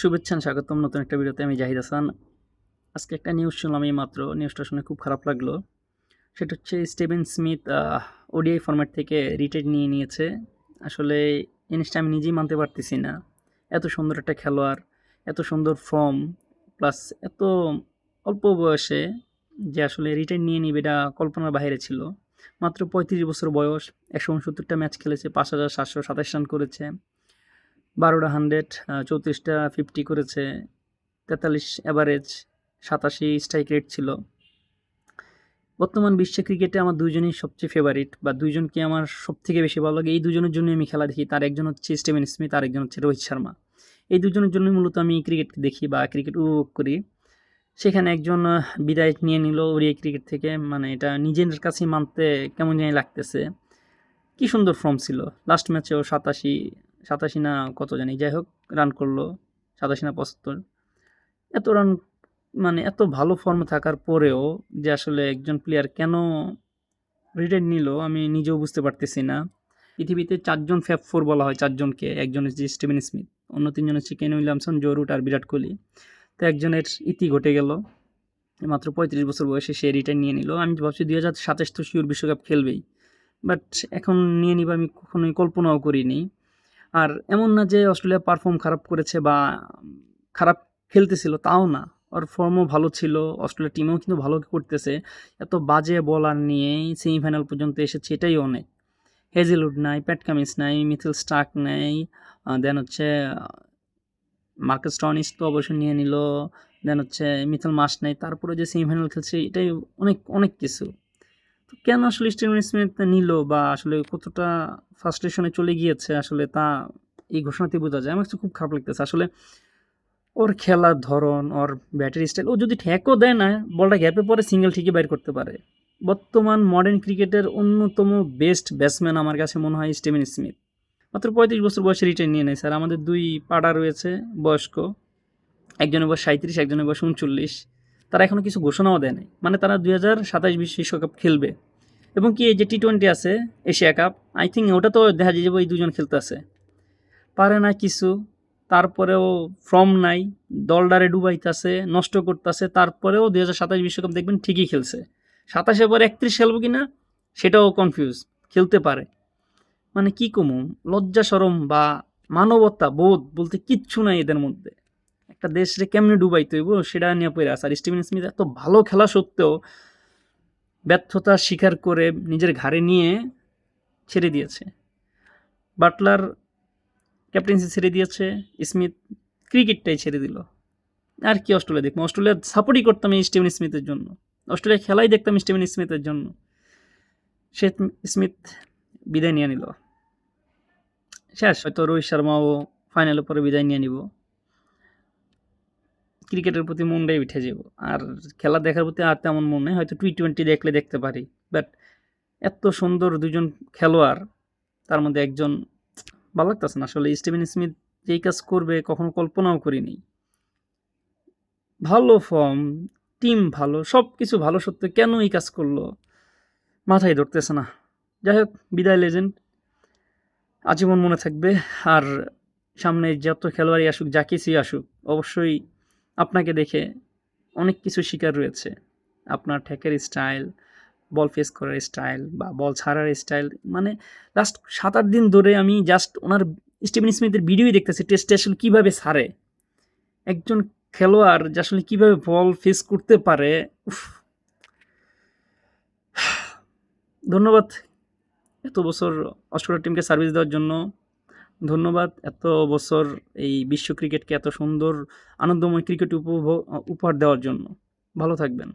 শুভেচ্ছা স্বাগতম নতুন একটা ভিডিওতে আমি জাহিদ হাসান। আজকে একটা নিউজ শুনলাম এই মাত্র নিউজটা শুনে খুব খারাপ লাগল। সেটা হচ্ছে স্টিভেন স্মিথ ওডিআই ফরম্যাট থেকে রিটায়ার নিয়ে নিয়েছে। আসলে জিনিসটা আমি নিজেই মানতে পারতেছি না। এত সুন্দর একটা খেলোয়াড়, এত সুন্দর ফর্ম প্লাস এত অল্প বয়সে যে আসলে রিটায়ার নিয়ে নিবে এটা কল্পনার বাইরে ছিল। মাত্র পঁয়ত্রিশ বছর বয়স, একশো উনসত্তরটা ম্যাচ খেলেছে, পাঁচ হাজার সাতশো সাতাশ রান করেছে। বারোটা হান্ড্রেড চৌত্রিশটা ফিফটি করেছে, তেতাল্লিশ অ্যাভারেজ সাতাশি স্ট্রাইক রেট ছিল। বর্তমান বিশ্ব ক্রিকেটে আমার দুজনই সবচেয়ে ফেভারিট বা দুজনকে আমার সব থেকে বেশি ভালো লাগে। এই দুজনের জন্য আমি খেলা দেখি। তার একজন হচ্ছে স্টিভেন স্মিথ আর একজন হচ্ছে রোহিত শর্মা। এই দুজনের জন্যই মূলত আমি ক্রিকেট দেখি বা ক্রিকেট উপভোগ করি। সেখানে একজন বিদায় নিয়ে নিল ওরিয়াই ক্রিকেট থেকে। মানে এটা নিজের কাছেই মানতে কেমন জানি লাগতেছে। কি সুন্দর ফর্ম ছিল। লাস্ট ম্যাচেও সাতাশি সাতাশি না কত জানি, যাই হোক রান করল, সাতাশি না পঁচাত্তর। এত রান মানে এত ভালো ফর্মে থাকার পরেও যে আসলে একজন প্লেয়ার কেন রিটায়ার নিল, আমি নিজেও বুঝতে পারতেছি না। পৃথিবীতে চারজন ফ্যাপ ফোর বলা হয়, চারজনকে। একজন হচ্ছে স্টিভেন স্মিথ অন্য তিনজন হচ্ছে কেন উইলিয়ামসন জো রুট আর বিরাট কোহলি। তো একজনের ইতি ঘটে গেল, মাত্র পঁয়ত্রিশ বছর বয়সে সে রিটায়ার নিয়ে নিল। আমি ভাবছি দুই হাজার সাতাশ তো শিওর বিশ্বকাপ খেলবেই বাট এখন নিয়ে নিব আমি কখনোই, কল্পনাও করিনি। আর এমন না যে অস্ট্রেলিয়া পারফর্ম খারাপ করেছে বা খারাপ খেলতেছিল, তাও না। ওর ফর্মও ভালো ছিল, অস্ট্রেলিয়া টিমেও কিন্তু ভালো করতেছে। এত বাজে বলার নিয়েই সেমিফাইনাল পর্যন্ত এসেছে, এটাই অনেক। হেজেলউড নাই প্যাট নাই মিথিল স্টার্ক নেই দেন হচ্ছে মার্কেস টনিস তো অবশ্যই নিয়ে নিল দেন হচ্ছে মিথিল মাস নেই, তারপরে যে সেমিফাইনাল খেলছে, এটাই অনেক অনেক কিছু। তো কেন আসলে স্টিভেন স্মিথ নিল বা আসলে কতটা ফার্স্টেশনে চলে গিয়েছে আসলে তা এই ঘোষণাতে বোঝা যায়। আমার খুব খারাপ লাগতেছে। আসলে ওর খেলার ধরন, ওর ব্যাটারি স্টাইল ও যদি ঠেকও দেয় না, বলটা গ্যাপে পরে সিঙ্গেল ঠিকই বাইর করতে পারে। বর্তমান মডার্ন ক্রিকেটের অন্যতম বেস্ট ব্যাটসম্যান আমার কাছে মনে হয় স্টিভেন স্মিথ মাত্র পঁয়ত্রিশ বছর বয়সে রিটার্ন নিয়ে নেয়। স্যার, আমাদের দুই পাড়া রয়েছে, বয়স্ক। একজনের বয়স সাঁত্রিশ একজনের বয়স উনচল্লিশ। তারা এখনও কিছু ঘোষণাও দেয় নাই মানে তারা দুই হাজার সাতাশ বিশ বিশ্বকাপ খেলবে। এবং কি এই যে টি টোয়েন্টি আছে এশিয়া কাপ আই থিঙ্ক ওটা তো দেখা যায় যে ওই দুজন খেলতে আছে। পারে না কিছু, তারপরেও ফর্ম নাই, দলডারে ডুবাইতেছে, নষ্ট করতেছে, তারপরেও দুই হাজার সাতাশ বিশ্বকাপ দেখবেন ঠিকই খেলছে। সাতাশে পরে একত্রিশ খেলব কি না সেটাও কনফিউজ খেলতে পারে। মানে কি কমু, লজ্জা সরম বা মানবতা বোধ বলতে কিচ্ছু নাই এদের মধ্যে। একটা দেশে কেমনে ডুবাইতে হইব সেটা নিয়ে পড়ে আছে। আর স্টিভেন স্মিথ এত ভালো খেলা সত্ত্বেও ব্যর্থতা স্বীকার করে নিজের ঘাড়ে নিয়ে ছেড়ে দিয়েছে। বাটলার ক্যাপ্টেন্সি ছেড়ে দিয়েছে, স্মিথ ক্রিকেটটাই ছেড়ে দিল। আর কি অস্ট্রেলিয়া দেখব? অস্ট্রেলিয়া সাপোর্টই করতাম এই স্টিভেন স্মিথের জন্য। অস্ট্রেলিয়া খেলাই দেখতাম স্টিভেন স্মিথের জন্য। সে স্মিথ বিদায় নিয়ে নিল। শেষ, হয়তো রোহিত শর্মাও ফাইনালের পরে বিদায় নিয়ে নিব। ক্রিকেটের প্রতি মনটাই উঠে যাব। আর খেলা দেখার প্রতি আর তেমন মন নেই, হয়তো টি টোয়েন্টি দেখলে দেখতে পারি। বাট এত সুন্দর দুজন খেলোয়াড়, তার মধ্যে একজন ভালো লাগতেছে না। আসলে স্টিভেন স্মিথ যেই কাজ করবে, কখনো কল্পনাও করিনি। ভালো ফর্ম টিম ভালো সব কিছু ভালো সত্ত্বেও কেন এই কাজ করল? মাথায় ধরতেছে না। যাই হোক, বিদায় লেজেন্ড আজীবন মনে থাকবে। আর সামনে যত খেলোয়াড়ই আসুক, যা কিছুই আসুক, অবশ্যই আপনাকে দেখে অনেক কিছু শিকার রয়েছে। আপনার ঠেকের স্টাইল বল ফেস করার স্টাইল বা বল ছাড়ার স্টাইল মানে লাস্ট সাত আট দিন ধরে আমি জাস্ট ওনার স্টিভেন স্মিথের ভিডিওই দেখতেছি টেস্টে আসলে কীভাবে ছাড়ে। একজন খেলোয়াড় যে আসলে কীভাবে বল ফেস করতে পারে, উফ। ধন্যবাদ। এত বছর অস্ট্রেলিয়া টিমকে সার্ভিস দেওয়ার জন্য ধন্যবাদ এত বছর এই বিশ্ব ক্রিকেটকে এত সুন্দর, আনন্দময় ক্রিকেট উপভোগ উপহার দেওয়ার জন্য। ভালো থাকবেন।